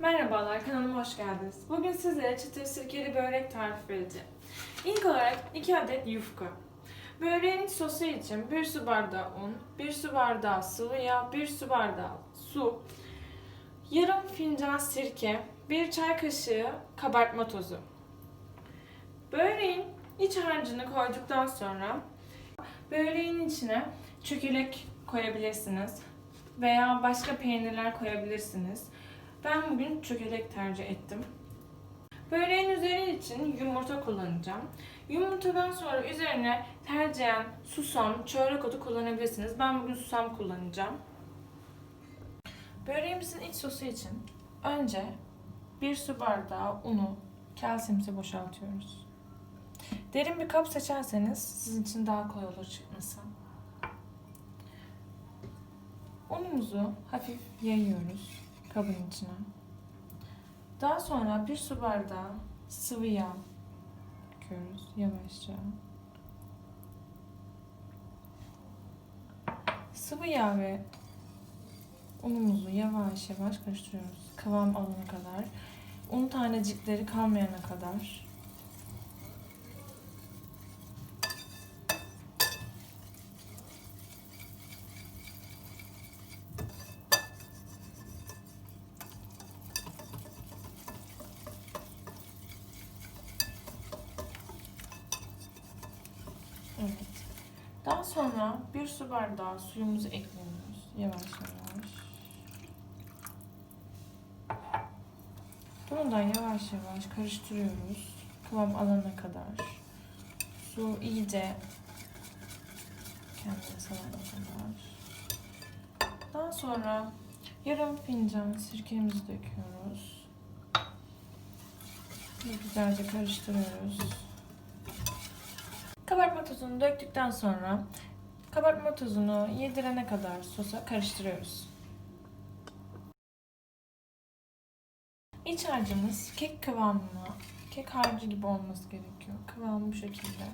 Merhabalar kanalıma hoş geldiniz. Bugün sizlere çıtır sirkeli börek tarifi vereceğim. İlk olarak 2 adet yufka. Böreğin iç sosu için 1 su bardağı un, 1 su bardağı sıvı yağ, 1 su bardağı su, yarım fincan sirke, 1 çay kaşığı kabartma tozu. Böreğin iç harcını koyduktan sonra böreğin içine çökelek koyabilirsiniz veya başka peynirler koyabilirsiniz. Ben bugün çökelek tercih ettim. Böreğin üzeri için yumurta kullanacağım. Yumurtadan sonra üzerine tercihen susam, çörek otu kullanabilirsiniz. Ben bugün susam kullanacağım. Böreğimizin iç sosu için önce bir su bardağı unu kasemize boşaltıyoruz. Derin bir kap seçerseniz sizin için daha kolay olur çıkması. Unumuzu hafif yayıyoruz kabın içine. Daha sonra bir su bardağı sıvı yağ döküyoruz yavaşça. Sıvı yağ ve unumuzu yavaş yavaş karıştırıyoruz. Kıvam alana kadar. Un tanecikleri kalmayana kadar. Evet. Daha sonra bir su bardağı suyumuzu ekliyoruz. Yavaş yavaş. Bunu da yavaş yavaş karıştırıyoruz. Kıvam alana kadar. Su iyice kendine salana kadar. Daha sonra yarım fincan sirkemizi döküyoruz. Ve güzelce karıştırıyoruz. Kabartma tozunu döktükten sonra kabartma tozunu yedirene kadar sosa karıştırıyoruz. İç harcımız kek kıvamına, kek harcı gibi olması gerekiyor. Kıvamı bu şekilde.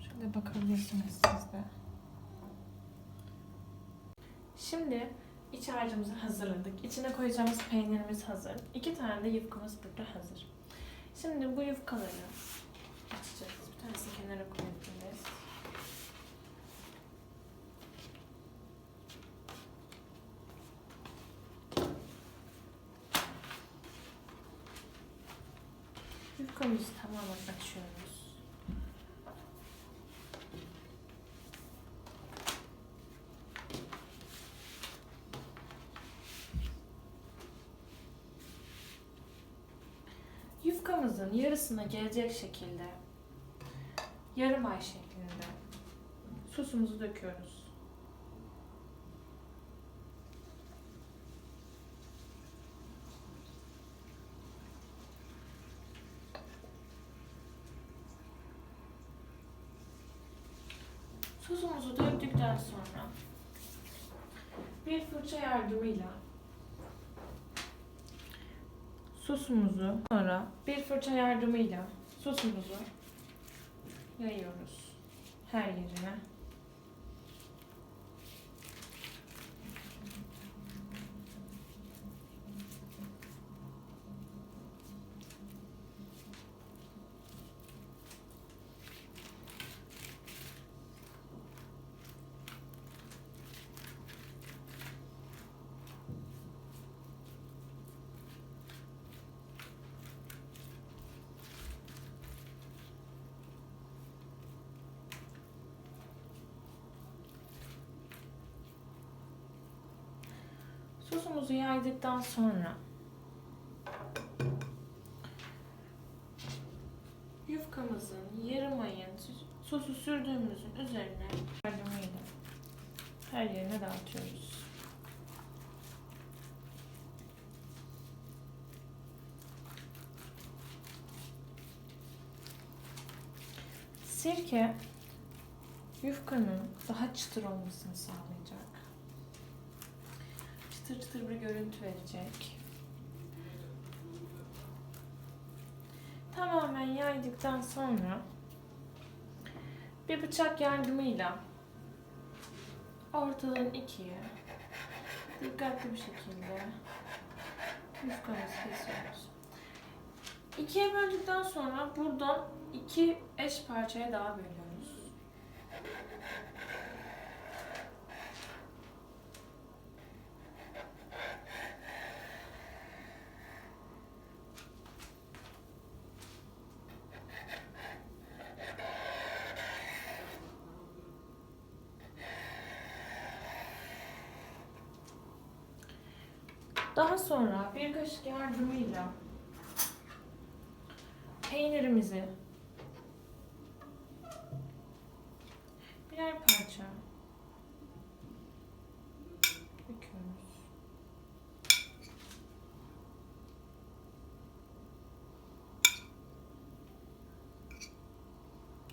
Şöyle bakabilirsiniz siz de. Şimdi iç harcımızı hazırladık. İçine koyacağımız peynirimiz hazır. İki tane de yufkamız burada hazır. Şimdi bu yufkaları açacağız. Bir tanesini kenara koyabiliriz. Yufkamızı tamamen açıyoruz. Yufkamızın yarısına gelecek şekilde yarım ay şeklinde sosumuzu döküyoruz. Sosumuzu döktükten sonra bir fırça yardımıyla sosumuzu sonra bir fırça yardımıyla sosumuzu yayıyoruz her yerine. Sosumuzu yaydıktan sonra yufkamızın yarım ayın sosu sürdüğümüzün üzerine yardımıyla her yerine dağıtıyoruz. Sirke yufkanın daha çıtır olmasını sağlayacak. Çıtır çıtır bir görüntü verecek. Tamamen yaydıktan sonra bir bıçak yardımıyla ortadan ikiye dikkatli bir şekilde yufkamızı kesiyoruz. İkiye böldükten sonra buradan iki eş parçaya daha bölüyoruz. Daha sonra bir kaşık yardımıyla peynirimizi birer parça döküyoruz.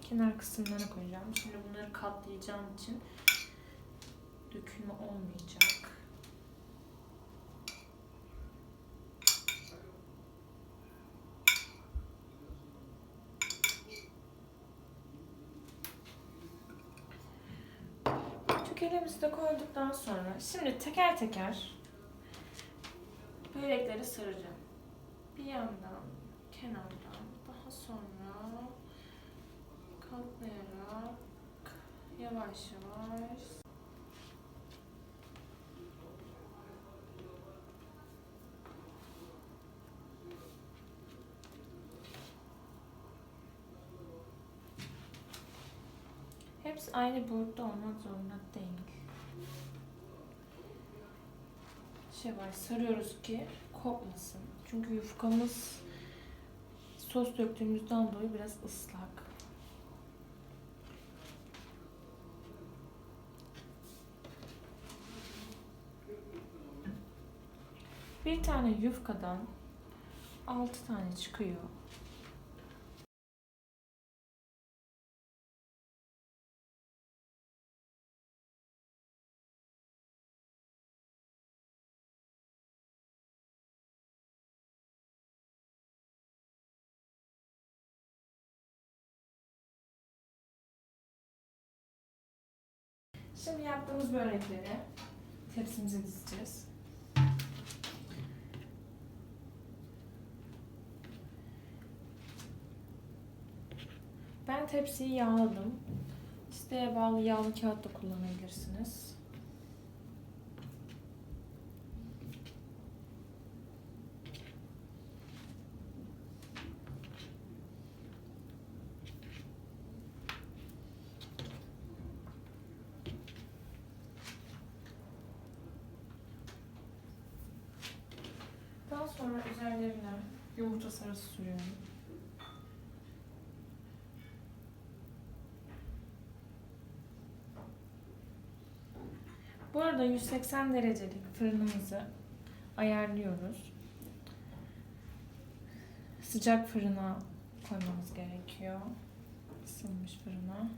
Kenar kısımlarına koyacağım. Şimdi bunları katlayacağım için dökülme olmayacak. Çökelimizi de koyduktan sonra şimdi teker teker börekleri saracağım. Bir yandan, kenardan, daha sonra katlayarak yavaş yavaş Hepsi aynı boyutta olmak zorunda değil. Şey var, sarıyoruz ki kopmasın. Çünkü yufkamız sos döktüğümüzden dolayı biraz ıslak. Bir tane yufkadan 6 tane çıkıyor. Şimdi yaptığımız börekleri tepsimize dizeceğiz. Ben tepsiyi yağladım. İsteğe bağlı yağlı kağıt da kullanabilirsiniz. Daha sonra üzerlerine yumurta sarısı sürüyorum. Bu arada 180 derecelik fırınımızı ayarlıyoruz. Sıcak fırına koymamız gerekiyor. Isınmış fırına.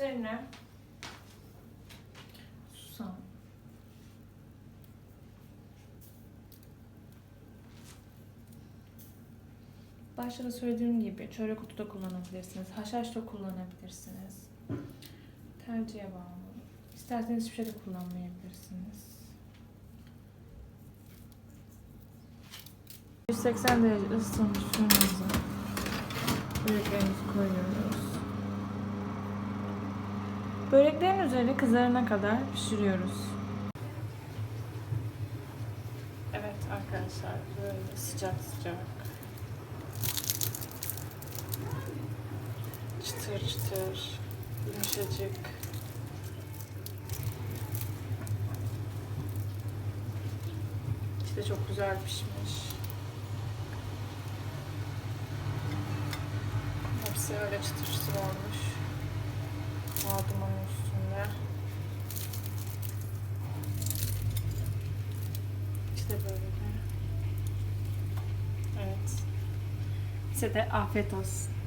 Üzerine susam. Başta da söylediğim gibi çörek otu da kullanabilirsiniz. Haşhaş da kullanabilirsiniz. Tercihe bağlı. İsterseniz hiçbir şey de kullanmayabilirsiniz. 180 derece ısınmış fırınımıza böreklerimizi koyuyoruz. Böreklerin üzerine kızarana kadar pişiriyoruz. Evet arkadaşlar. Böyle sıcak sıcak. Çıtır çıtır. Yumuşacık. İşte çok güzel pişmiş. Hepsi öyle çıtır çıtır olmuş. Aldım onun üstünde. İşte böyle. Evet. Size de afiyet olsun.